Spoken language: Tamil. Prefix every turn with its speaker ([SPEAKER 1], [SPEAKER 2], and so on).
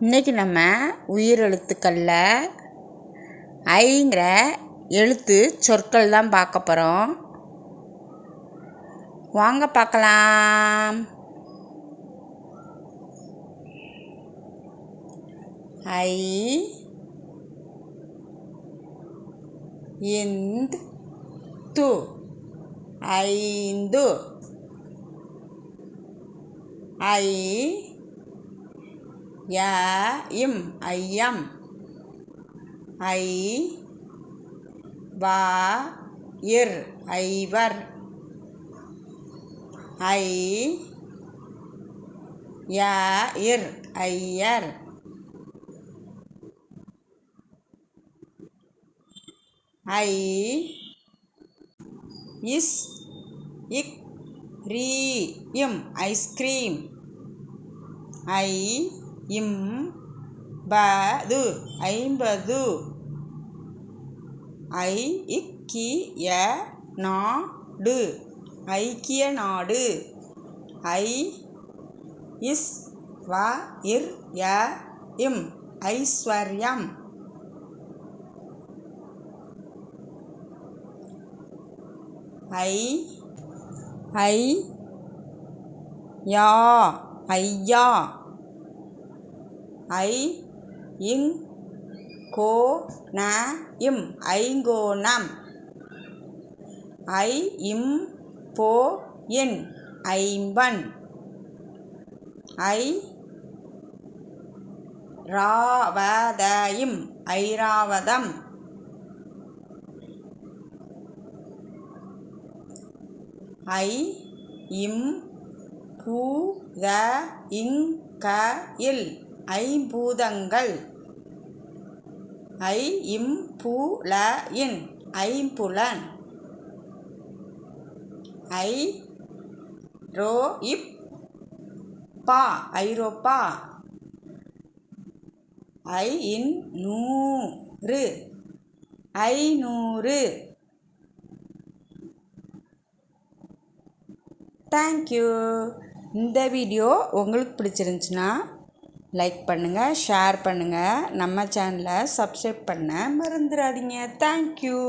[SPEAKER 1] இன்றைக்கி நம்ம உயிர் எழுத்துக்களில் ஐங்கிற எழுத்து சொற்கள் தான் பார்க்க போகிறோம் வாங்க பார்க்கலாம். ஐ இந்த் து. ஐந்து ஐ ய இம் ஐயம். ஐ வா இர் ஐவர். ஐ யா இர் ஐயர். ஐ இஸ் இக் ரீ இம் ஐஸ்கிரீம். ஐ இம் பது ஐம்பது. ஐ இக்கிய நாடு. ஐக்கிய நாடு. ஐ இஸ் வ இர் ய இம் ஐஸ்வர்யம். ஐ ஐ யா ஐயா ஐ இங் கோ ந இம். ஐங்கோணம் ஐ இம் போ என். ஐம்பன். ஐ ராவதயம். ஐராவதம் ஐ இம் பூ த இங் க இல். ஐம்பூதங்கள். ஐ இம் பூ ல இன் ஐம்புலன். ஐ ரோ இப் பா ஐரோப்பா. ஐ இன் நூறு ஐநூறு தேங்க்யூ இந்த வீடியோ உங்களுக்கு பிடிச்சிருந்துச்சுன்னா லைக் பண்ணுங்கள் ஷேர் பண்ணுங்கள் நம்ம சேனலை சப்ஸ்கிரைப் பண்ண மறந்துடாதீங்க தேங்க்யூ